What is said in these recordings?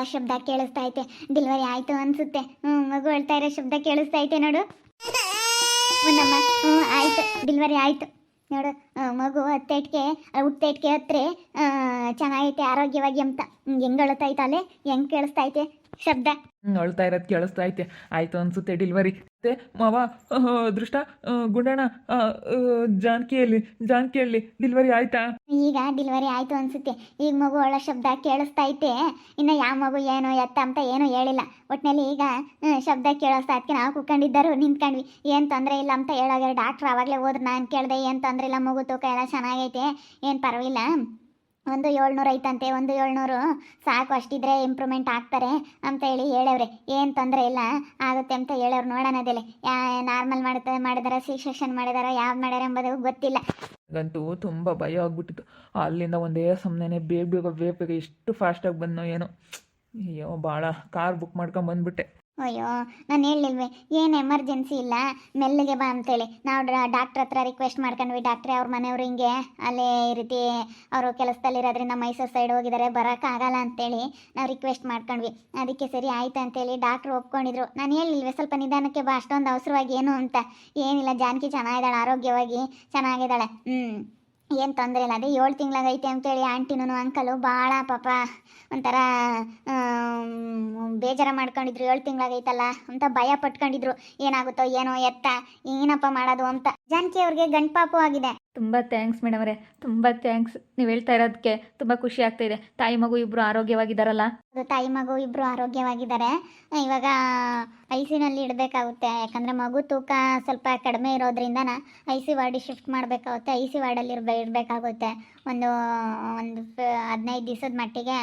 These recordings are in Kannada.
ಅಳ ಶಬ್ದ ಕೇಳಿಸ್ತಾ ಐತೆ. ಡೆಲಿವರಿ ಆಯ್ತು ಅನ್ಸುತ್ತೆ. ಹ್ಮ್ ಮಗು ಹೇಳ್ತಾ ಇರೋ ಶಬ್ದ ಕೇಳಿಸ್ತಾ ಐತೆ ನೋಡು. ಹ್ಞೂ ಆಯ್ತು. ಡೆಲಿವರಿ ಆಯ್ತು. ನೋಡು ಮಗು ಹತ್ತೇಟ್ಗೆ ಹುಟ್ಟೇಟ್ಗೆ ಹತ್ರ ಚೆನ್ನಾಗೈತೆ ಆರೋಗ್ಯವಾಗಿ ಅಂತ. ಹೆಂಗೆ ಅಳುತ್ತಾ ಅಲ್ಲೇ ಹೆಂಗೆ ಕೇಳಿಸ್ತಾ ಐತೆ ಶಬ್ದ? ಹ್ಮ್, ಅಳ್ತಾ ಇರೋದು ಕೇಳಿಸ್ತಾ ಐತೆ. ಆಯ್ತು ಅನ್ಸುತ್ತೆ ಡೆಲಿವರಿ. ಮತ್ತೆ ಮಾವ ದೃಷ್ಟ ಗುಂಡಣ್ಣ ಜಾನಕಿಯಲ್ಲಿ ಜಾನಕಿಯಲ್ಲಿ ಡೆಲಿವರಿ ಆಯ್ತಾ? ಈಗ ಡೆಲಿವರಿ ಆಯ್ತು ಅನ್ಸುತ್ತೆ. ಈಗ ಮಗು ಒಳ್ಳೆ ಶಬ್ದ ಕೇಳಿಸ್ತಾ ಐತೆ ಇನ್ನ ಯಾವ ಮಗು ಏನು ಎತ್ತ ಅಂತ ಏನು ಹೇಳಿಲ್ಲ. ಒಟ್ಟಿನಲ್ಲಿ ಈಗ ಶಬ್ದ ಕೇಳಿಸ್ತಾ ಅದಕ್ಕೆ ನಾವು ಕುತ್ಕೊಂಡಿದ್ದರು, ನಿಂತ್ಕೊಂಡ್ವಿ. ಏನು ತೊಂದರೆ ಇಲ್ಲ ಅಂತ ಹೇಳಾಗ ಡಾಕ್ಟ್ರ್ ಆವಾಗಲೇ ಹೋದ್ರೆ. ನಾನು ಕೇಳಿದೆ ಏನ್ ತೊಂದರೆ ಇಲ್ಲ, ಮಗು ತೂಕ ಎಲ್ಲ ಚೆನ್ನಾಗೈತೆ. ಏನು ಪರವಾಗಿಲ್ಲ. ಒಂದು ಏಳ್ನೂರು ಐತಂತೆ, ಒಂದು ಏಳ್ನೂರು. ಸಾಕು, ಅಷ್ಟಿದ್ರೆ ಇಂಪ್ರೂವ್ಮೆಂಟ್ ಆಗ್ತಾರೆ ಅಂತ ಹೇಳಿ ಹೇಳವ್ರೆ. ಏನು ತೊಂದರೆ ಇಲ್ಲ, ಆಗುತ್ತೆ ಅಂತ ಹೇಳೋರು ನೋಡೋಣ ಅದೆಲ್ಲ ಯಾ ನಾರ್ಮಲ್ ಮಾಡ್ತಾ ಮಾಡಿದಾರ ಸಿ ಸೆಕ್ಷನ್ ಮಾಡಿದಾರ ಯಾವ್ದು ಮಾಡ್ಯಾರ ಎಂಬುದು ಗೊತ್ತಿಲ್ಲ. ಗಂತೂ ತುಂಬ ಭಯ ಆಗ್ಬಿಟ್ಟಿತ್ತು. ಅಲ್ಲಿಂದ ಒಂದೇ ಸಮನೆ ಬೇಗ ಬೇಗ ಬೇಗ ಎಷ್ಟು ಫಾಸ್ಟಾಗಿ ಬಂದೋ ಏನೋ. ಅಯ್ಯೋ ಭಾಳ ಕಾರ್ ಬುಕ್ ಮಾಡ್ಕೊಂಡು ಬಂದ್ಬಿಟ್ಟೆ. ಅಯ್ಯೋ, ನಾನು ಹೇಳಿಲ್ವೇ ಏನು ಎಮರ್ಜೆನ್ಸಿ ಇಲ್ಲ? ಮೆಲ್ಲಿಗೆ ಬಾ ಅಂತೇಳಿ. ನಾವು ಡಾಕ್ಟ್ರ್ ಹತ್ರ ರಿಕ್ವೆಸ್ಟ್ ಮಾಡ್ಕೊಂಡ್ವಿ. ಡಾಕ್ಟ್ರೆ ಅವ್ರ ಮನೆಯವ್ರು ಹಿಂಗೆ, ಅಲ್ಲೇ ಈ ರೀತಿ ಅವರು ಕೆಲಸದಲ್ಲಿರೋದ್ರಿಂದ ಮೈಸೂರು ಸೈಡ್ ಹೋಗಿದ್ದಾರೆ ಬರೋಕ್ಕಾಗಲ್ಲ ಅಂತೇಳಿ ನಾವು ರಿಕ್ವೆಸ್ಟ್ ಮಾಡ್ಕೊಂಡ್ವಿ. ಅದಕ್ಕೆ ಸರಿ ಆಯ್ತು ಅಂತೇಳಿ ಡಾಕ್ಟ್ರು ಒಪ್ಕೊಂಡಿದ್ರು. ನಾನು ಹೇಳಿಲ್ವೇ ಸ್ವಲ್ಪ ನಿಧಾನಕ್ಕೆ ಬಾ, ಅಷ್ಟೊಂದು ಅವಸರವಾಗಿ ಏನು ಅಂತ. ಏನಿಲ್ಲ, ಜಾನಕಿ ಚೆನ್ನಾಗಿದ್ದಾಳೆ, ಆರೋಗ್ಯವಾಗಿ ಚೆನ್ನಾಗಿದ್ದಾಳೆ. ಹ್ಞೂ ಏನು ತೊಂದರೆ ಇಲ್ಲ. ಅದೇ ಏಳು ತಿಂಗಳಾಗೈತೆ ಅಂತೇಳಿ ಆಂಟಿನೂ ಅಂಕಲು ಭಾಳ ಪಾಪ ಒಂಥರ ಬೇಜಾರ ಮಾಡ್ಕೊಂಡಿದ್ರು. ಏಳು ತಿಂಗಳಾಗೈತಲ್ಲ ಅಂತ ಭಯ ಪಟ್ಕೊಂಡಿದ್ರು. ಏನಾಗುತ್ತೋ ಏನೋ ಎತ್ತ ಏನಪ್ಪ ಮಾಡೋದು ಅಂತ. ಜಾನಕಿ ಅವ್ರಿಗೆ ಗಂಡ್ಪಾಪು ಆಗಿದೆ. ತುಂಬ ಥ್ಯಾಂಕ್ಸ್ ಮೇಡಮ್ ಅವರೇ. ತುಂಬ ಥ್ಯಾಂಕ್ಸ್ ನೀವು ಹೇಳ್ತಾ ಇರೋದಕ್ಕೆ ತುಂಬ ಖುಷಿ ಆಗ್ತಾ ಇದೆ. ತಾಯಿ ಮಗು ಇಬ್ಬರು ಆರೋಗ್ಯವಾಗಿದ್ದಾರಲ್ಲ? ಅದು ತಾಯಿ ಮಗು ಇಬ್ಬರು ಆರೋಗ್ಯವಾಗಿದ್ದಾರೆ. ಇವಾಗ ಐ ಸಿನಲ್ಲಿ ಇಡಬೇಕಾಗುತ್ತೆ. ಯಾಕಂದರೆ ಮಗು ತೂಕ ಸ್ವಲ್ಪ ಕಡಿಮೆ ಇರೋದ್ರಿಂದ ಐ ಸಿ ವಾರ್ಡಿಗೆ ಶಿಫ್ಟ್ ಮಾಡಬೇಕಾಗುತ್ತೆ. ಐ ಸಿ ವಾರ್ಡಲ್ಲಿ ಇರ್ಬೇ ಇರಬೇಕಾಗುತ್ತೆ ಒಂದು ಒಂದು ಹದಿನೈದು ದಿವಸದ ಮಟ್ಟಿಗೆ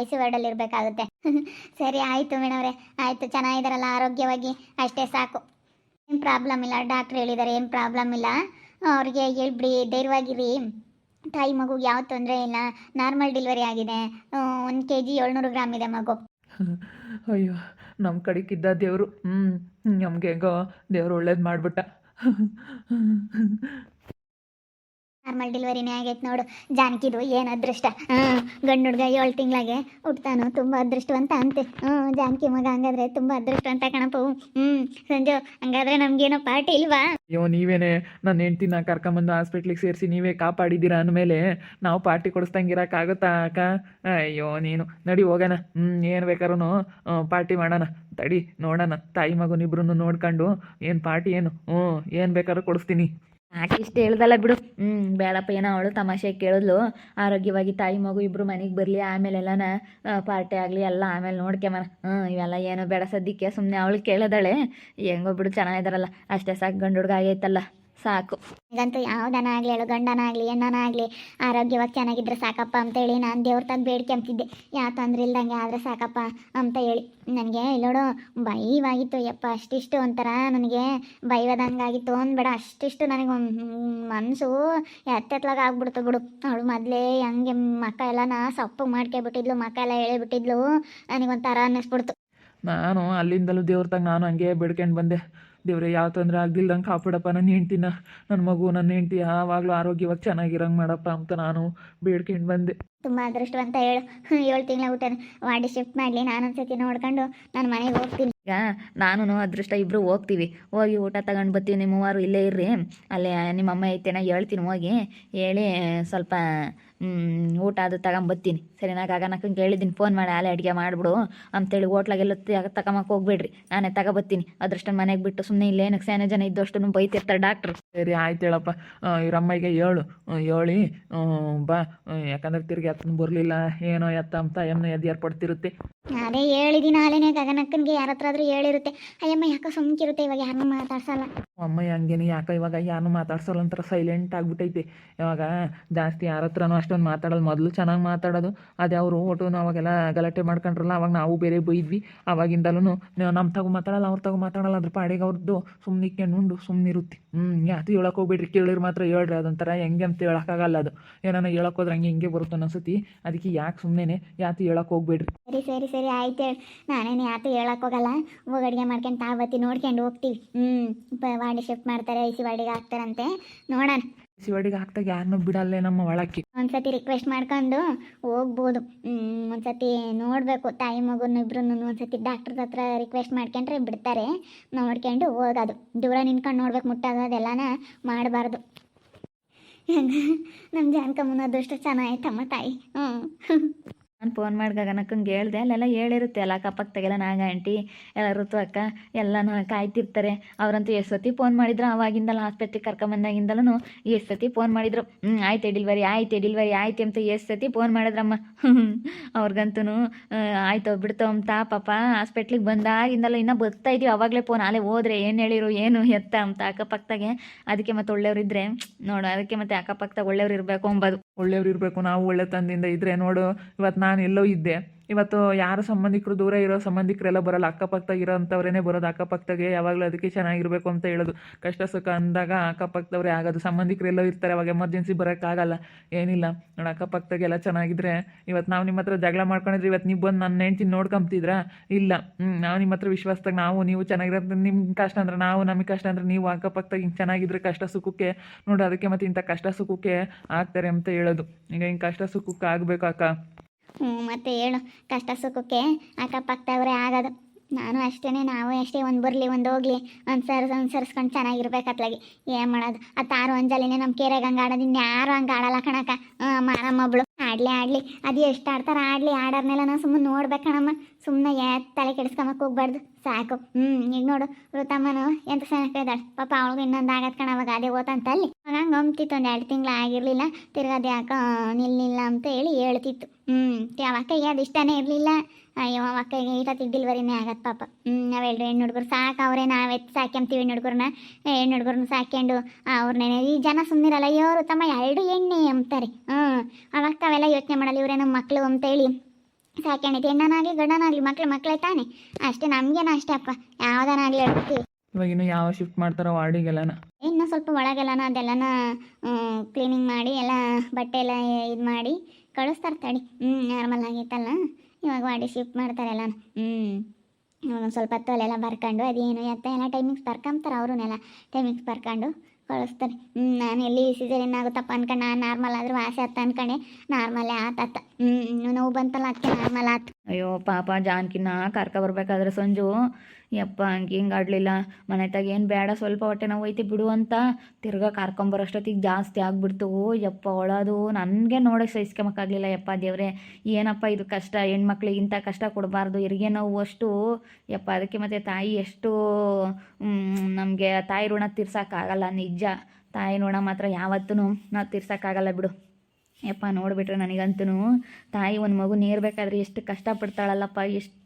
ಐ ಸಿ ವಾರ್ಡಲ್ಲಿ ಇರಬೇಕಾಗುತ್ತೆ. ಸರಿ, ಆಯಿತು ಮೇಡವ್ರೆ ಆಯಿತು ಚೆನ್ನಾಗಿದ್ದಾರಲ್ಲ ಆರೋಗ್ಯವಾಗಿ. ಅಷ್ಟೇ ಸಾಕು. ಏನು ಪ್ರಾಬ್ಲಮ್ ಇಲ್ಲ ಡಾಕ್ಟ್ರ್ ಹೇಳಿದ್ದಾರೆ ಏನು ಪ್ರಾಬ್ಲಮ್ ಇಲ್ಲ. ಅವ್ರಿಗೆ ಹೇಳ್ಬಿಡಿ, ಧೈರ್ಯವಾಗಿರಿ. ತಾಯಿ ಮಗುಗೆ ಯಾವ ತೊಂದರೆ ಇಲ್ಲ. ನಾರ್ಮಲ್ ಡೆಲಿವರಿ ಆಗಿದೆ. ಒಂದು ಕೆ ಜಿ ಏಳ್ನೂರು ಗ್ರಾಮ್ ಇದೆ ಮಗು. ಅಯ್ಯೋ. ನಮ್ಮ ಕಡೆಗಿದ್ದ ದೇವರು. ಹ್ಞೂ ನಮಗೆ ಹೆಂಗೋ ದೇವ್ರು ಒಳ್ಳೇದು ಮಾಡಿಬಿಟ್ಟ. ನಾರ್ಮಲ್ ಡೆಲಿವರಿನೇ ಆಗೈತೆ ನೋಡು. ಜಾನಕಿದು ಏನು ಅದೃಷ್ಟ? ಹಾಂ ಗಂಡು ಹುಡುಗ ಏಳು ತಿಂಗಳಾಗೆ ಹುಟ್ತಾನು? ತುಂಬ ಅದೃಷ್ಟವಂತ ಅಂತೆ. ಹ್ಞೂ ಜಾನಕಿ ಮಗ ಹಂಗಾದ್ರೆ ತುಂಬ ಅದೃಷ್ಟವಂತ ಕಣಪ್ಪ ಹ್ಞೂ ಸಂಜು, ಹಂಗಾದ್ರೆ ನಮಗೇನೋ ಪಾರ್ಟಿ ಇಲ್ವಾ? ಅಯ್ಯೋ, ನೀವೇನೆ ನನ್ನ ಹೆಂಡ್ತಿನ ಕರ್ಕೊಂಬಂದು ಹಾಸ್ಪಿಟ್ಲಿಗೆ ಸೇರಿಸಿ ನೀವೇ ಕಾಪಾಡಿದ್ದೀರಾ ಅಂದಮೇಲೆ ನಾವು ಪಾರ್ಟಿ ಕೊಡಿಸ್ದಂಗಿರಕ್ಕಾಗುತ್ತಾ ಅಕ್ಕ? ಅಯ್ಯೋ, ನೀನು. ನಡಿ ಹೋಗೋಣ. ಹ್ಞೂ ಏನು ಬೇಕಾದ್ರೂ ಪಾರ್ಟಿ ಮಾಡೋಣ. ತಡಿ, ನೋಡೋಣ. ತಾಯಿ ಮಗನಿಬ್ರು ನೋಡ್ಕೊಂಡು ಏನು ಪಾರ್ಟಿ ಏನು? ಹ್ಞೂ ಏನು ಬೇಕಾದ್ರೂ ಕೊಡಿಸ್ತೀನಿ. ಆಕೆ ಇಷ್ಟು ಹೇಳ್ದಲ್ಲ ಬಿಡು. ಹ್ಞೂ ಬೇಡಪ್ಪ ಏನೋ ಅವಳು ತಮಾಷೆ ಕೇಳಿದ್ಲು. ಆರೋಗ್ಯವಾಗಿ ತಾಯಿ, ಮಗು ಇಬ್ಬರು ಮನೆಗೆ ಬರಲಿ ಆಮೇಲೆಲ್ಲನ ಪಾರ್ಟಿ ಆಗಲಿ, ಎಲ್ಲ ಆಮೇಲೆ ನೋಡ್ಕೆಮನ ಹ್ಞೂ ಇವೆಲ್ಲ ಏನೋ ಬೇಡ ಸದ್ಯಕ್ಕೆ ಸುಮ್ಮನೆ ಅವಳು ಕೇಳಿದಾಳೆ. ಹೆಂಗೋ ಬಿಡು, ಚೆನ್ನಾಗಿದಾರಲ್ಲ. ಅಷ್ಟೇ ಸಾಕು ಗಂಡು ಹುಡುಗ ಆಗೈತಲ್ಲ. ಸಾಕು. ಈಗಂತೂ ಯಾವ್ದನ ಆಗಲಿ ಹೇಳು ಗಂಡನಾಗ್ಲಿ ಆಗಲಿ ಹೆಣ್ಣನ ಆಗಲಿ ಆರೋಗ್ಯವಾಗಿ ಚೆನ್ನಾಗಿದ್ರೆ ಸಾಕಪ್ಪ ಅಂತ ಹೇಳಿ ನಾನು ದೇವ್ರ ತಂದು ಬೇಡ್ಕೊಂತಿದ್ದೆ ಯಾವ ತೊಂದರೆ ಇಲ್ದಂಗೆ ಆದ್ರೆ ಸಾಕಪ್ಪ ಅಂತ ಹೇಳಿ. ನನಗೆ ಇಲ್ಲೋಡು ಭಯವಾಗಿತ್ತು ಯಪ್ಪ ಅಷ್ಟಿಷ್ಟು ಒಂಥರ ನನಗೆ ಭಯವಾದಂಗಾಗಿತ್ತು ಅಂದ್ಬೇಡ. ಅಷ್ಟಿಷ್ಟು ನನಗೆ ಮನಸ್ಸು ಎತ್ತೆತ್ಲಾಗ ಆಗ್ಬಿಡ್ತು ಬಿಡು. ಅವಳು ಮೊದಲೇ ಹಂಗೆ ಮಕ್ಕ ಎಲ್ಲನ ಸೊಪ್ಪು ಮಾಡ್ಕೊಬಿಟ್ಟಿದ್ಲು ಮಕ್ಕ ಎಲ್ಲ ಹೇಳಿಬಿಟ್ಟಿದ್ಲು ನನಗೊಂಥರ ಅನ್ನಿಸ್ಬಿಡ್ತು. ನಾನು ಅಲ್ಲಿಂದಲೂ ದೇವ್ರ ತಂಗ ನಾನು ಹಂಗೆ ಬೇಡ್ಕೊಂಡು ಬಂದೆ. ದೇವ್ರೆ ಯಾವ ತೊಂದರೆ ಆಗ್ದಿಲ್ದಂಗೆ ಕಾಪಾಡಪ್ಪ. ನನ್ನ ಹೆಂಡ್ತಿನ ನನ್ನ ಮಗು ನನ್ನ ಹೆಂಡ್ತಿ ಯಾವಾಗಲೂ ಆರೋಗ್ಯವಾಗಿ ಚೆನ್ನಾಗಿರಂಗೆ ಮಾಡಪ್ಪ ಅಂತ ನಾನು ಬೇಡ್ಕೊಂಡು ಬಂದೆ. ತುಂಬ ಅದೃಷ್ಟವಂತ ಹೇಳು. ಏಳು ತಿಂಗಳ ಊಟ ವಾಡಿ ಶಿಫ್ಟ್ ಮಾಡಲಿ. ನಾನೊಂದ್ಸತಿ ನೋಡ್ಕೊಂಡು ನಾನು ಮನೆಗೆ ಹೋಗ್ತೀನಿ. ಈಗ ನಾನು ಅದೃಷ್ಟ ಇಬ್ಬರು ಹೋಗ್ತೀವಿ. ಹೋಗಿ ಊಟ ತಗೊಂಡು ಬರ್ತೀವಿ. ನಿಮ್ಮ ಮೂವರು ಇಲ್ಲೇ ಇರ್ರಿ. ಅಲ್ಲೇ ನಿಮ್ಮ ಅಮ್ಮ ಐತೆನ ಹೇಳ್ತೀನಿ ಹೋಗಿ. ಹೇಳಿ ಸ್ವಲ್ಪ ಊಟ ಅದು ತಗೊಂಬರ್ತೀನಿ ಸರಿನಾ ಗಗನಕ್ಕಂಗೆ ಕೇಳಿದ್ದೀನಿ ಫೋನ್ ಮಾಡಿ, ಆಲೆ ಅಡುಗೆ ಮಾಡಿಬಿಡು. ಅಂತೇಳಿ ಹೋಟ್ಲಾಗೆಲ್ಲ ತಗೊಂಬಕ್ಕೆ ಹೋಗ್ಬೇಡ್ರಿ. ನಾನೇ ಬತ್ತೀನಿ ಅದೃಷ್ಟ ಮನೆಗೆ ಬಿಟ್ಟು ಸುಮ್ಮನೆ ಇಲ್ಲೇನಕ್ಕೆ ಸೇನೆ ಜನ ಇದ್ದಷ್ಟು ಬೈತಿರ್ತಾರೆ ಡಾಕ್ಟ್ರು. ಸರಿ ಆಯ್ತು ಹೇಳಪ್ಪ ಇವರಮ್ಮಗೆ ಇವ್ರ ಅಮ್ಮಗೆ ಹೇಳು. ಹೇಳಿ ಬಾ. ಯಾಕಂದ್ರೆ ತಿರ್ಗಿ ಎತ್ತನ ಬರಲಿಲ್ಲ. ಏನೋ ಎತ್ತ ಅಂತ ಎಮ್ಮೆ ಎದ್ದು ಏರ್ಪಡ್ತಿರುತ್ತೆ. ಅದೇ ಹೇಳಿದಿನ ಹಾಲೇನೆ ಗಗನಕ್ಕನಿಗೆ. ಯಾರ ಹತ್ರ ಆದ್ರೂ ಹೇಳಿರುತ್ತೆ. ಅಯ್ಯಮ್ಮ ಯಾಕ ಸುಮ್ಕಿರುತ್ತೆ ಇವಾಗ ಯಾರನ್ನೂ ಮಾತಾಡ್ಸಲ್ಲ. ಅಮ್ಮ ಹಂಗೇನೆ ಯಾಕೆ ಇವಾಗ ಯಾರು ಮಾತಾಡ್ಸಲ್ಲ ಒಂಥರ ಸೈಲೆಂಟ್ ಆಗ್ಬಿಟ್ಟೈತೆ ಇವಾಗ ಜಾಸ್ತಿ ಯಾರ ಹತ್ರನೂ ಅಷ್ಟೊಂದು ಮಾತಾಡೋದು ಮೊದಲು ಚೆನ್ನಾಗಿ ಮಾತಾಡೋದು. ಅದೇ ಅವರು ಒಟ್ಟು ಅವಾಗೆಲ್ಲ ಗಲಾಟೆ ಮಾಡ್ಕೊಂಡ್ರಲ್ಲ ಅವಾಗ ನಾವು ಬೇರೆ ಬೈದ್ವಿ. ಅವಾಗಿಂದಲೂ ನಮ್ಮ ತಗೋ ಮಾತಾಡಲ್ಲ ಅವ್ರ ತಗೋ ಮಾತಾಡಲ್ಲ. ಅದ್ರ ಪಾಡಿಗೆ ಅವ್ರದ್ದು ಸುಮ್ಮನೆ ಉಂಡು ಸುಮ್ಮನಿರುತ್ತೆ ಹ್ಞೂ ಯಾತು ಹೇಳಕ್ ಹೋಗ್ಬಿಡ್ರಿ, ಕೇಳಿದ್ರೆ ಮಾತ್ರ ಹೇಳ್ರಿ, ಅದೊಂಥರ ಹೆಂಗೆ ಅಂತ ಹೇಳೋಕ್ಕಾಗಲ್ಲ ಅದು. ಏನಾನ ಹೇಳಕ್ ಹೋದ್ರೆ ಹಂಗೆ ಹಿಂಗೆ ಬರುತ್ತೆ ಅನ್ಸುತ್ತೆ ಅದಕ್ಕೆ ಯಾಕೆ ಸುಮ್ಮನೆ ಯಾತು ಹೇಳಕ್ ಹೋಗ್ಬೇಡ್ರಿ. ಸರಿ ಸರಿ ಸರಿ, ಆಯ್ತು ನಾನೇನು ಯಾತು ಹೇಳಕ್ ಹೋಗಲ್ಲ. ಹೋಗಿ ಅಡುಗೆ ಮಾಡ್ಕೊಂಡು ತಾವತ್ತಿ ನೋಡ್ಕೊಂಡು ಹೋಗ್ತೀವಿ. ಹ್ಞೂ ವಾಡಿ ಶಿಫ್ಟ್ ಮಾಡ್ತಾರೆ ಐ ಸಿ ವಾಡಿಗೆ ಹಾಕ್ತಾರಂತೆ. ನೋಡೋಣ. ಶಿವಡಿಗೆ ಹಾಕ್ದಾಗ ಯಾರನ್ನೂ ಬಿಡಲ್ಲೇ ನಮ್ಮ ಒಳಕ್ಕೆ. ಒಂದ್ಸತಿ ರಿಕ್ವೆಸ್ಟ್ ಮಾಡ್ಕೊಂಡು ಹೋಗ್ಬೋದು. ಹ್ಮ್, ಒಂದ್ಸತಿ ನೋಡಬೇಕು. ತಾಯಿ ಮಗುನ ಇಬ್ರು ಒಂದ್ಸತಿ ಡಾಕ್ಟರ್ ಹತ್ರ ರಿಕ್ವೆಸ್ಟ್ ಮಾಡ್ಕೊಂಡ್ರೆ ಬಿಡ್ತಾರೆ. ನೋಡ್ಕೊಂಡು ಹೋಗೋದು. ದೂರ ನಿಂತ್ಕೊಂಡು ನೋಡ್ಬೇಕು ಮುಟ್ಟೋದು ಅದೆಲ್ಲನ ಮಾಡಬಾರ್ದು. ನಮ್ಮ ಜಾನ್ಕಮ್ಮನ ಅದೃಷ್ಟ ಚೆನ್ನಾಯ್ತಮ್ಮ ತಾಯಿ. ಹ್ಞೂ ನಾನು ಫೋನ್ ಮಾಡಿ ಗಗನಕ್ಕಂಗೆ ಹೇಳ್ದೆ, ಅಲ್ಲೆಲ್ಲ ಹೇಳಿರುತ್ತೆ, ಅಲ್ಲ ಅಕ್ಕಪಕ್ಕದಾಗೆಲ್ಲ ನಾಗ ಆಂಟಿ, ಎಲ್ಲ ಋತು ಅಕ್ಕ, ಎಲ್ಲನೂ ಕಾಯ್ತಿರ್ತಾರೆ. ಅವರಂತೂ ಎಷ್ಟು ಫೋನ್ ಮಾಡಿದ್ರು ಅವಾಗಿಂದಲ್ಲ ಆಸ್ಪತ್ರೆ ಕರ್ಕೊಂಬಂದಾಗಿಂದಲೂ ಎಷ್ಟು ಸತಿ ಫೋನ್ ಮಾಡಿದ್ರು. ಹ್ಞೂ ಆಯ್ತು ಡೆಲಿವರಿ ಆಯ್ತು ಡೆಲಿವರಿ ಆಯ್ತು ಅಂತ ಎಷ್ಟು ಫೋನ್ ಮಾಡಿದ್ರಮ್ಮ. ಅವ್ರಿಗಂತೂ ಆಯ್ತು ಬಿಡ್ತು ಅಂತ ಪಾಪ ಹಾಸ್ಪಿಟ್ಲಿಗೆ ಬಂದಾಗಿಂದಲ್ಲ ಇನ್ನೂ ಬರ್ತಾ ಇದೀವಿ. ಅವಾಗಲೇ ಫೋನ್ ಅಲ್ಲೇ ಹೋದ್ರೆ ಏನು ಹೇಳಿರು, ಏನು ಎತ್ತ ಅಂತ ಅಕ್ಕಪಕ್ಕದಾಗೆ. ಅದಕ್ಕೆ ಮತ್ತೆ ಒಳ್ಳೆಯವ್ರು ಇದ್ರೆ, ನೋಡು, ಅದಕ್ಕೆ ಮತ್ತೆ ಅಕ್ಕಪಕ್ಕದಾಗ ಒಳ್ಳೆಯವ್ರು ಇರಬೇಕು ಅಂಬೋದು. ಒಳ್ಳೆಯವ್ರು ಇರಬೇಕು, ನಾವು ಒಳ್ಳೆ ತಂದಿಂದ ಇದ್ರೆ ನೋಡು ಇವತ್ತು ನಾನು ಎಲ್ಲೋ ಇದ್ದೆ. ಇವತ್ತು ಯಾರು ಸಂಬಂಧಿಕರು ದೂರ ಇರೋ ಸಂಬಂಧಿಕರೆಲ್ಲ ಬರಲ್ಲ. ಅಕ್ಕಪಕ್ಕದಾಗ ಇರೋ ಅಂಥವ್ರೇ ಬರೋದು. ಅಕ್ಕಪಕ್ಕದಾಗೆ ಯಾವಾಗಲೂ ಅದಕ್ಕೆ ಚೆನ್ನಾಗಿರಬೇಕು ಅಂತ ಹೇಳೋದು. ಕಷ್ಟ ಸುಖ ಅಂದಾಗ ಅಕ್ಕಪಕ್ಕದವ್ರೇ ಆಗೋದು. ಸಂಬಂಧಿಕರೆಲ್ಲೋ ಇರ್ತಾರೆ. ಅವಾಗ ಎಮರ್ಜೆನ್ಸಿ ಬರೋಕ್ಕಾಗಲ್ಲ. ಏನಿಲ್ಲ. ನೋಡಿ, ಅಕ್ಕಪಕ್ಕದಾಗೆಲ್ಲ ಚೆನ್ನಾಗಿದ್ರೆ ಇವತ್ತು ನಾವು ನಿಮ್ಮ ಹತ್ರ ಜಗಳ ಮಾಡ್ಕೊಂಡಿದ್ರೆ ಇವತ್ತು ನೀವು ಬಂದು ನನ್ನ ಹೆಂಡ್ತಿನ ನೋಡ್ಕೊಂಬ್ತಿದ್ರಾ? ಇಲ್ಲ. ನಾವು ನಿಮ್ಮ ಹತ್ರ ವಿಶ್ವಾಸದಾಗ ನಾವು, ನೀವು ಚೆನ್ನಾಗಿರೋದು ನಿಮ್ಮ ಕಷ್ಟ ಅಂದ್ರೆ ನಾವು, ನಮಗೆ ಕಷ್ಟ ಅಂದ್ರೆ ನೀವು ಅಕ್ಕಪಕ್ಕದಾಗ ಹಿಂಗೆ ಚೆನ್ನಾಗಿದ್ರೆ ಕಷ್ಟ ಸುಖಕ್ಕೆ ನೋಡಿ, ಅದಕ್ಕೆ ಮತ್ತೆ ಇಂಥ ಕಷ್ಟ ಸುಖಕ್ಕೆ ಆಗ್ತಾರೆ ಅಂತ ಹೇಳೋದು. ಈಗ ಹಿಂಗೆ ಕಷ್ಟ ಸುಖಕ್ಕೆ ಆಗಬೇಕು ಅಕ್ಕ. ಹ್ಞೂ ಮತ್ತೆ ಹೇಳು. ಕಷ್ಟ ಸುಖಕ್ಕೆ ಅಕ್ಕಪಕ್ಕದವ್ರೆ ಆಗೋದು. ನಾನು ಅಷ್ಟೇ ನಾವು ಅಷ್ಟೇ ಒಂದು ಬರಲಿ, ಒಂದು ಹೋಗ್ಲಿ. ಅನ್ಸರ್ಸ್, ಅನ್ಸರ್ಸ್ಕೊಂಡು ಚೆನ್ನಾಗಿರ್ಬೇಕು ಅತ್ಲಾಗಿ. ಏನು ಮಾಡೋದು? ಆ ತಾರು ಅಂಜಲಿನೇ ನಮ್ಮ ಕೇರೆಗೆ ಹಂಗೆ ಆಡೋದು ಇನ್ಯಾರು ಹಂಗೆ ಆಡಲ್ಲ ಕಣಕ್ಕ. ಮಾರಮ್ಮೊಬ್ಳು. ಆಡಲಿ ಆಡಲಿ. ಅದು ಎಷ್ಟು ಆಡ್ತಾರೆ, ಆಡಲಿ. ಆಡೋರ್ನೆಲ್ಲ ನಾವು ಸುಮ್ಮನೆ ನೋಡ್ಬೇಕು ಕಣಮ್ಮ. ಸುಮ್ಮನೆ ಯಾ ತಲೆ ಕೆಡಿಸ್ಕೊಂಬಕ್ಕೆ ಹೋಗ್ಬಾರ್ದು. ಸಾಕು. ಹ್ಞೂ ಈಗ ನೋಡು ಋತಮ್ಮನು ಎಂತ ಚೆನ್ನಾಗಿ ಇದ್ದಾಳೆ ಪಾಪ ಅವಳಿಗೂ ಇನ್ನೊಂದು ಆಗತ್ ಕಣ, ಅವಾಗ ಅದೇ ಓತಂತ ಅಲ್ಲಿ. ಹಂಗೆ ಅಂಬ್ತಿತ್ತು ಒಂದು ಎರಡು ತಿಂಗಳು ಆಗಿರಲಿಲ್ಲ. ತಿರ್ಗಾದ ಯಾಕ ನಿಲ್ಲಿಲ್ಲ ಅಂತ ಹೇಳಿ ಹೇಳ್ತಿತ್ತು. ಹ್ಞೂ ಅವಕ್ಕೈಗೆ ಅದು ಇಷ್ಟನೇ ಇರಲಿಲ್ಲ. ಅಯ್ಯೋ ಅವಕ್ಕೈಗೆ ಈಟತ್ತಿಗೆ ಡಿಲ್ವರಿನೇ ಆಗತ್ತೆ ಪಾಪ. ಹ್ಞೂ ನಾವೆಲ್ಲರೂ ಹೆಣ್ಣು ಹುಡುಗರು ಸಾಕು ಅವರೇ, ನಾವು ನಾವೇ ಸಾಕ್ಯಂತೀವಿ ಹೆಣ್ಣು ಹುಡುಗರನ್ನ ಹೆಣ್ಣು ಹುಡುಗರನ್ನ ಸಾಕ್ಯಂಡು ಅವ್ರನ್ನೇ, ಈ ಜನ ಸುಮ್ಮನಿರಲ್ಲ ಅಯ್ಯೋ ತಮ್ಮ ಎರಡು ಎಣ್ಣೆ ಅಂತಾರೆ. ಹ್ಞೂ ಅವಕ್ಕ ಅವೆಲ್ಲ ಯೋಚನೆ ಮಾಡಲ್ಲ ಇವರೇ ನಮ್ಮ ಮಕ್ಕಳು ಅಂತೇಳಿ. ಸಾಕ್ಯಂಡೈತೆ ಹೆಣ್ಣನಾಗ್ಲಿ ಗಂಡನಾಗ್ಲಿ ಮಕ್ಳು ಮಕ್ಳೇ ತಾನೆ? ಅಷ್ಟೇ ನಮಗೇನ ಅಷ್ಟೇ ಅಪ್ಪ. ಯಾವ್ದನಾಗ್ಲಿ ಹೇಳ್ತೀವಿ ಇವಾಗ ಇನ್ನು ಯಾವ ಶಿಫ್ಟ್ ಮಾಡ್ತಾರೋ ವಾರ್ಡಿಗೆಲ್ಲನ? ಇನ್ನು ಸ್ವಲ್ಪ ಒಳಗೆಲ್ಲನ ಅದೆಲ್ಲನ ಕ್ಲೀನಿಂಗ್ ಮಾಡಿ ಎಲ್ಲ ಬಟ್ಟೆ ಎಲ್ಲ ಇದು ಮಾಡಿ ಕಳಿಸ್ತಾರೆ ತಡಿ. ಹ್ಞೂ ನಾರ್ಮಲ್ ಆಗೈತಲ್ಲ. ಇವಾಗ ವಾಡಿ ಶಿಫ್ಟ್ ಮಾಡ್ತಾರೆ ಎಲ್ಲನ. ಹ್ಞೂ ಇವಾಗ ಒಂದು ಸ್ವಲ್ಪ ಹೊತ್ತು ಅಲ್ಲೆಲ್ಲ ಬರ್ಕೊಂಡು ಅದೇನು ಎತ್ತ ಎಲ್ಲ ಟೈಮಿಂಗ್ಸ್ ಬರ್ಕೊಂತಾರೆ ಅವ್ರನ್ನೆಲ್ಲ ಟೈಮಿಂಗ್ಸ್ ಬರ್ಕೊಂಡು ಕಳಿಸ್ತಾರೆ. ಹ್ಞೂ ನಾನು ಎಲ್ಲಿ ಸಿಸೇರಿಯನ್ ಆಗುತ್ತಪ್ಪ ಅನ್ಕೊಂಡು ನಾನು ನಾರ್ಮಲ್ ಆದರೂ ಆಸೆ ಆತ ಅನ್ಕೊಂಡೆ. ಆತ ಆತತ್ತ ಹ್ಞೂ ನೋವು ಬಂತಲ್ಲ ಅದಕ್ಕೆ ನಾರ್ಮಲ್ ಆತು. ಅಯ್ಯೋ, ಪಾಪ ಜಾನ್ಕಿನ ಕರ್ಕ ಬರ್ಬೇಕಾದ್ರೆ ಸಂಜು ಯಪ್ಪ, ಹಂಗೆ ಹಿಂಗೆ ಆಡಲಿಲ್ಲ. ಮನೆತಾಗ ಏನು ಬೇಡ, ಸ್ವಲ್ಪ ಹೊಟ್ಟೆ ನೋವು ಐತಿ ಬಿಡು ಅಂತ ತಿರ್ಗಾ ಕರ್ಕೊಂಬರೋಷ್ಟೊತ್ತಿಗೆ ಜಾಸ್ತಿ ಆಗ್ಬಿಡ್ತು. ಯಪ್ಪ, ಒಳದು ನನಗೆ ನೋಡೋಕೆ ಸಹಿಸ್ಕೊಂಬಕ್ಕಾಗಲಿಲ್ಲ ಯಪ್ಪ, ದೇವ್ರೆ, ಏನಪ್ಪ ಇದು ಕಷ್ಟ? ಹೆಣ್ಮಕ್ಳಿಗೆ ಇಂಥ ಕಷ್ಟ ಕೊಡಬಾರ್ದು, ಹೆರಿಗೆ ನೋವು ಅಷ್ಟು. ಯಪ್ಪ, ಅದಕ್ಕೆ ಮತ್ತು ತಾಯಿ ಎಷ್ಟು ನಮಗೆ ತಾಯಿ ಋಣ ತೀರ್ಸೋಕ್ಕಾಗಲ್ಲ, ನಿಜ. ತಾಯಿ ಋಣ ಮಾತ್ರ ಯಾವತ್ತೂ ನಾವು ತೀರ್ಸೋಕ್ಕಾಗಲ್ಲ ಬಿಡು. ಯಪ್ಪ, ನೋಡಿಬಿಟ್ರೆ ನನಗಂತೂ ತಾಯಿ ಒಂದು ಮಗು ನೀರ್ಬೇಕಾದ್ರೆ ಎಷ್ಟು ಕಷ್ಟಪಡ್ತಾಳಲ್ಲಪ್ಪ, ಎಷ್ಟು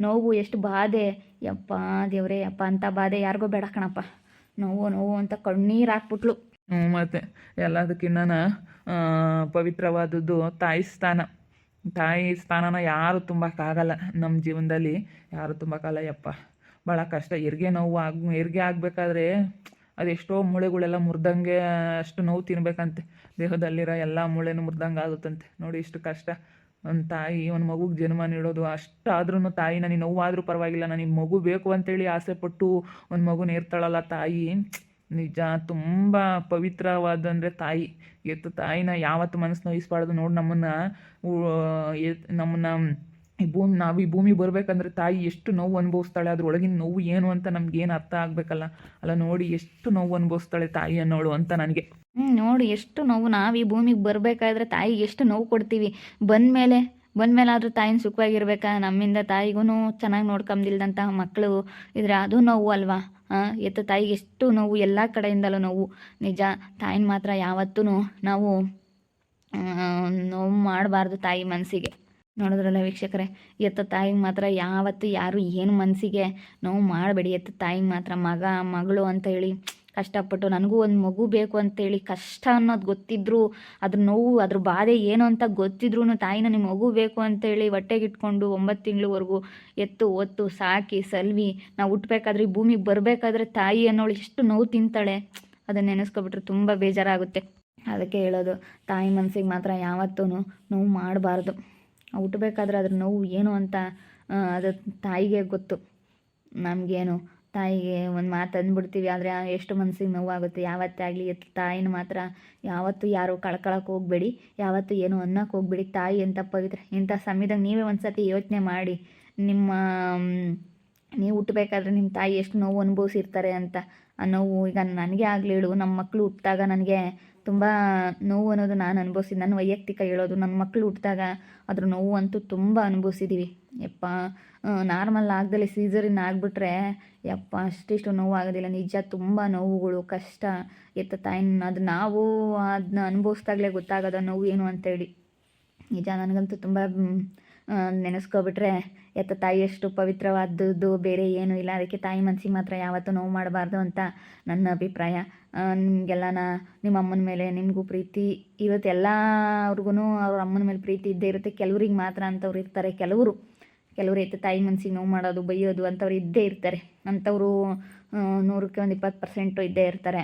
ನೋವು, ಎಷ್ಟು ಬಾಧೆ. ಯಪ್ಪ ದೇವ್ರೇ, ಯಪ್ಪ ಅಂತ ಬಾಧೆ ಯಾರಿಗೋ ಬೇಡ ಕಣಪ್ಪ. ನೋವು ನೋವು ಅಂತ ಕಣ್ಣೀರು ಹಾಕ್ಬಿಟ್ಲು. ಹ್ಞೂ ಮತ್ತು ಎಲ್ಲದಕ್ಕಿನ್ನ ಪವಿತ್ರವಾದದ್ದು ತಾಯಿ ಸ್ಥಾನ. ತಾಯಿ ಸ್ಥಾನನ ಯಾರು ತುಂಬಕ್ಕಾಗಲ್ಲ ನಮ್ಮ ಜೀವನದಲ್ಲಿ. ಯಾರು ತುಂಬಕ್ಕಾಗಲ್ಲ ಯಪ್ಪ. ಭಾಳ ಕಷ್ಟ. ಹೆರಿಗೆ ನೋವು ಆಗ್, ಹೆರಿಗೆ ಆಗಬೇಕಾದ್ರೆ ಅದೆಷ್ಟೋ ಮೂಳೆಗಳೆಲ್ಲ ಮುರಿದಂಗೆ ಅಷ್ಟು ನೋವು ತಿನ್ಬೇಕಂತೆ. ದೇಹದಲ್ಲಿರೋ ಎಲ್ಲ ಮೂಳೆನೂ ಮುರಿದಂಗೆ ಆಗುತ್ತಂತೆ. ನೋಡಿ ಇಷ್ಟು ಕಷ್ಟ. ಒಂದು ತಾಯಿ ಒಂದು ಮಗುಗೆ ಜನ್ಮ ನೀಡೋದು ಅಷ್ಟಾದ್ರೂ ತಾಯಿ, ನನಗೆ ನೋವಾದರೂ ಪರವಾಗಿಲ್ಲ, ನನಗೆ ಮಗು ಬೇಕು ಅಂತೇಳಿ ಆಸೆ ಪಟ್ಟು ಒಂದು ಮಗು ನೇರ್ತಾಳಲ್ಲ ತಾಯಿ. ನಿಜ, ತುಂಬ ಪವಿತ್ರವಾದಂದರೆ ತಾಯಿ. ಎತ್ತು ತಾಯಿನ ಯಾವತ್ತು ಮನಸ್ಸು ನೋಯಿಸ್ಬಾರ್ದು ನೋಡಿ ನಮ್ಮನ್ನು. ನಮ್ಮನ್ನು ಈ ಭೂಮಿ, ನಾವು ಈ ಭೂಮಿ ಬರಬೇಕಂದ್ರೆ ತಾಯಿ ಎಷ್ಟು ನೋವು ಅನುಭವಿಸ್ತಾಳೆ, ಅದ್ರೊಳಗಿನ ನೋವು ಏನು ಅಂತ ನಮ್ಗೆ ಏನು ಅರ್ಥ ಆಗಬೇಕಲ್ಲ? ಅಲ್ಲ ನೋಡಿ ಎಷ್ಟು ನೋವು ಅನುಭವಿಸ್ತಾಳೆ ತಾಯಿ ಅನ್ನೋಳು ಅಂತ ನನಗೆ. ಹ್ಞೂ ನೋಡಿ ಎಷ್ಟು ನೋವು ನಾವು ಈ ಭೂಮಿಗೆ ಬರಬೇಕಾದ್ರೆ ತಾಯಿಗೆ ಎಷ್ಟು ನೋವು ಕೊಡ್ತೀವಿ. ಬಂದಮೇಲೆ ಬಂದಮೇಲೆ ಆದರೂ ತಾಯಿನ ಸುಖವಾಗಿರ್ಬೇಕಾ? ನಮ್ಮಿಂದ ತಾಯಿಗೂ ಚೆನ್ನಾಗಿ ನೋಡ್ಕೊಂಬಿಲ್ದಂತಹ ಮಕ್ಕಳು ಇದ್ರೆ ಅದು ನೋವು ಅಲ್ವಾ? ಎತ್ತು ತಾಯಿಗೆ ಎಷ್ಟು ನೋವು, ಎಲ್ಲ ಕಡೆಯಿಂದಲೂ ನೋವು. ನಿಜ, ತಾಯಿನ ಮಾತ್ರ ಯಾವತ್ತೂ ನಾವು ನೋವು ಮಾಡಬಾರ್ದು ತಾಯಿ ಮನಸ್ಸಿಗೆ ನೋಡಿದ್ರಲ್ಲ ವೀಕ್ಷಕರೇ, ಎತ್ತ ತಾಯಿಗೆ ಮಾತ್ರ ಯಾವತ್ತು ಯಾರು ಏನು ಮನಸ್ಸಿಗೆ ನೋವು ಮಾಡಬೇಡಿ. ಎತ್ತ ತಾಯಿಗೆ ಮಾತ್ರ, ಮಗ, ಮಗಳು ಅಂತ ಹೇಳಿ ಕಷ್ಟಪಟ್ಟು ನನಗೂ ಒಂದು ಮಗು ಬೇಕು ಅಂತೇಳಿ ಕಷ್ಟ ಅನ್ನೋದು ಗೊತ್ತಿದ್ರು, ಅದ್ರ ನೋವು, ಅದ್ರ ಬಾಧೆ ಏನು ಅಂತ ಗೊತ್ತಿದ್ರು ತಾಯಿ ನನಗೆ ಮಗು ಬೇಕು ಅಂತೇಳಿ ಹೊಟ್ಟೆಗಿಟ್ಕೊಂಡು ಒಂಬತ್ತು ತಿಂಗಳವರೆಗೂ ಎತ್ತು, ಒತ್ತು, ಸಾಕಿ, ಸಲ್ವಿ, ನಾವು ಹುಟ್ಟಬೇಕಾದ್ರೆ ಭೂಮಿಗೆ ಬರಬೇಕಾದ್ರೆ ತಾಯಿ ಅನ್ನೋಳು ಎಷ್ಟು ನೋವು ತಿಂತಾಳೆ. ಅದನ್ನು ನೆನೆಸ್ಕೊಬಿಟ್ರೆ ತುಂಬ ಬೇಜಾರಾಗುತ್ತೆ. ಅದಕ್ಕೆ ಹೇಳೋದು, ತಾಯಿ ಮನಸ್ಸಿಗೆ ಮಾತ್ರ ಯಾವತ್ತೂ ನೋವು ಮಾಡಬಾರ್ದು. ಹುಟ್ಟಬೇಕಾದ್ರೆ ಅದ್ರ ನೋವು ಏನು ಅಂತ ಅದು ತಾಯಿಗೆ ಗೊತ್ತು. ನಮಗೇನು, ತಾಯಿಗೆ ಒಂದು ಮಾತು ಅಂದ್ಬಿಡ್ತೀವಿ ಆದರೆ ಎಷ್ಟು ಮನಸ್ಸಿಗೆ ನೋವಾಗುತ್ತೆ. ಯಾವತ್ತೇ ಆಗಲಿ ತಾಯಿನ ಮಾತ್ರ ಯಾವತ್ತೂ ಯಾರು ಕಳ್ಕೊಳಕ್ಕೆ ಹೋಗಬೇಡಿ, ಯಾವತ್ತೂ ಏನು ಅನ್ನಕ್ಕೆ ಹೋಗ್ಬೇಡಿ. ತಾಯಿ ಎಂಥ ಪವಿತ್ರ ಇಂಥ ಸಮಯದಾಗ ನೀವೇ ಒಂದು ಸತಿ ಯೋಚನೆ ಮಾಡಿ. ನಿಮ್ಮ ನೀವು ಹುಟ್ಟಬೇಕಾದ್ರೆ ನಿಮ್ಮ ತಾಯಿ ಎಷ್ಟು ನೋವು ಅನುಭವಿಸಿರ್ತಾರೆ ಅಂತ. ಆ ನೋವು ಈಗ ನನಗೆ ಆಗಲಿ ಹೇಳು ನಮ್ಮ ಮಕ್ಕಳು ಹುಟ್ಟಿದಾಗ ನನಗೆ ತುಂಬ ನೋವು ಅನ್ನೋದು ನಾನು ಅನುಭವಿಸಿದ್ದು ನನ್ನ ವೈಯಕ್ತಿಕ ಹೇಳೋದು ನನ್ನ ಮಕ್ಕಳು ಹುಟ್ಟಿದಾಗ ಅದ್ರ ನೋವು ಅಂತೂ ತುಂಬ ಅನುಭವಿಸಿದ್ದೀವಿ ಯಪ್ಪ ನಾರ್ಮಲ್ ಆಗದಲ್ಲಿ ಸೀಸರಿನ್ ಆಗಿಬಿಟ್ರೆ ಯಪ್ಪ, ಅಷ್ಟಿಷ್ಟು ನೋವು ಆಗೋದಿಲ್ಲ. ನಿಜ ತುಂಬ ನೋವುಗಳು, ಕಷ್ಟ, ಎತ್ತ ತಾಯಿನ ಅದು ನಾವು ಅದನ್ನ ಅನುಭವಿಸ್ದಾಗಲೇ ಗೊತ್ತಾಗೋದು ನೋವು ಏನು ಅಂತೇಳಿ. ನಿಜ, ನನಗಂತೂ ತುಂಬ ನೆನೆಸ್ಕೊಬಿಟ್ರೆ ಎತ್ತ ತಾಯಿ ಎಷ್ಟು ಪವಿತ್ರವಾದದ್ದು, ಬೇರೆ ಏನೂ ಇಲ್ಲ. ಅದಕ್ಕೆ ತಾಯಿ ಮನಸ್ಸಿಗೆ ಮಾತ್ರ ಯಾವತ್ತೂ ನೋವು ಮಾಡಬಾರ್ದು ಅಂತ ನನ್ನ ಅಭಿಪ್ರಾಯ. ನಿಮಗೆಲ್ಲನ ನಿಮ್ಮ ಅಮ್ಮನ ಮೇಲೆ ನಿಮಗೂ ಪ್ರೀತಿ ಇರುತ್ತೆ. ಎಲ್ಲರಿಗೂ ಅವ್ರ ಅಮ್ಮನ ಮೇಲೆ ಪ್ರೀತಿ ಇದ್ದೇ ಇರುತ್ತೆ. ಕೆಲವ್ರಿಗೆ ಮಾತ್ರ ಅಂಥವ್ರು ಇರ್ತಾರೆ. ಕೆಲವರು ಕೆಲವರು ಎತ್ತ ತಾಯಿ ಮನಸ್ಸಿಗೆ ನೋವು ಮಾಡೋದು, ಬೈಯೋದು ಅಂಥವ್ರು ಇದ್ದೇ ಇರ್ತಾರೆ. ಅಂಥವರು ನೂರಕ್ಕೆ ಒಂದು ಇಪ್ಪತ್ತು ಪರ್ಸೆಂಟು ಇದ್ದೇ ಇರ್ತಾರೆ.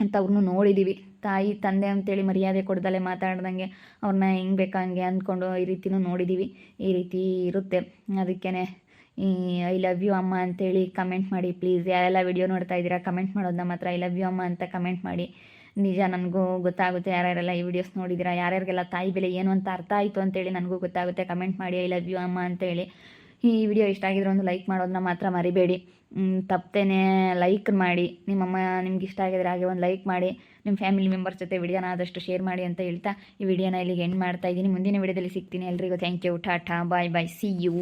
ಅಂಥವ್ರನ್ನೂ ನೋಡಿದ್ದೀವಿ ತಾಯಿ, ತಂದೆ ಅಂತೇಳಿ ಮರ್ಯಾದೆ ಕೊಡ್ದಲೆ ಮಾತಾಡ್ದಂಗೆ ಅವ್ರನ್ನ ಹೆಂಗೆ ಬೇಕಾ ಹಂಗೆ ಅಂದ್ಕೊಂಡು ಈ ರೀತಿನೂ ನೋಡಿದ್ದೀವಿ ಈ ರೀತಿ ಇರುತ್ತೆ. ಅದಕ್ಕೇ ಈ ಐ ಲವ್ ಯು ಅಮ್ಮ ಅಂತೇಳಿ ಕಮೆಂಟ್ ಮಾಡಿ. ಪ್ಲೀಸ್ ಯಾರೆಲ್ಲ ವಿಡಿಯೋ ನೋಡ್ತಾ ಇದ್ದೀರಾ, ಕಮೆಂಟ್ ಮಾಡೋದನ್ನ ಮಾತ್ರ ಐ ಲವ್ ಯು ಅಮ್ಮ ಅಂತ ಕಮೆಂಟ್ ಮಾಡಿ. ನಿಜ ನನಗೂ ಗೊತ್ತಾಗುತ್ತೆ ಯಾರ್ಯಾರೆಲ್ಲ ಈ ವಿಡಿಯೋಸ್ ನೋಡಿದ್ದೀರಾ ಯಾರ್ಯಾರಿಗೆಲ್ಲ ತಾಯಿ ಬೆಲೆ ಏನು ಅಂತ ಅರ್ಥ ಆಯಿತು ಅಂತೇಳಿ ನನಗೂ ಗೊತ್ತಾಗುತ್ತೆ. ಕಮೆಂಟ್ ಮಾಡಿ ಐ ಲವ್ ಯು ಅಮ್ಮ ಅಂತೇಳಿ. ಈ ವಿಡಿಯೋ ಇಷ್ಟ ಆಗಿದ್ರೆ ಒಂದು ಲೈಕ್ ಮಾಡೋದನ್ನ ಮಾತ್ರ ಮರಿಬೇಡಿ. ತಪ್ತೇನೆ ಲೈಕ್ ಮಾಡಿ. ನಿಮ್ಮಮ್ಮ ನಿಮ್ಗೆ ಇಷ್ಟ ಆಗಿದ್ರೆ ಹಾಗೆ ಒಂದು ಲೈಕ್ ಮಾಡಿ. ನಿಮ್ಮ ಫ್ಯಾಮಿಲಿ ಮೆಂಬರ್ಸ್ ಜೊತೆ ವಿಡಿಯೋನ ಆದಷ್ಟು ಶೇರ್ ಮಾಡಿ ಅಂತ ಹೇಳ್ತಾ ಈ ವಿಡಿಯೋನ ಇಲ್ಲಿಗೆ ಎಂಡ್ ಮಾಡ್ತಾ ಇದ್ದೀನಿ. ಮುಂದಿನ ವಿಡಿಯೋದಲ್ಲಿ ಸಿಗ್ತೀನಿ ಎಲ್ರಿಗೂ. Thank you tata bye bye see you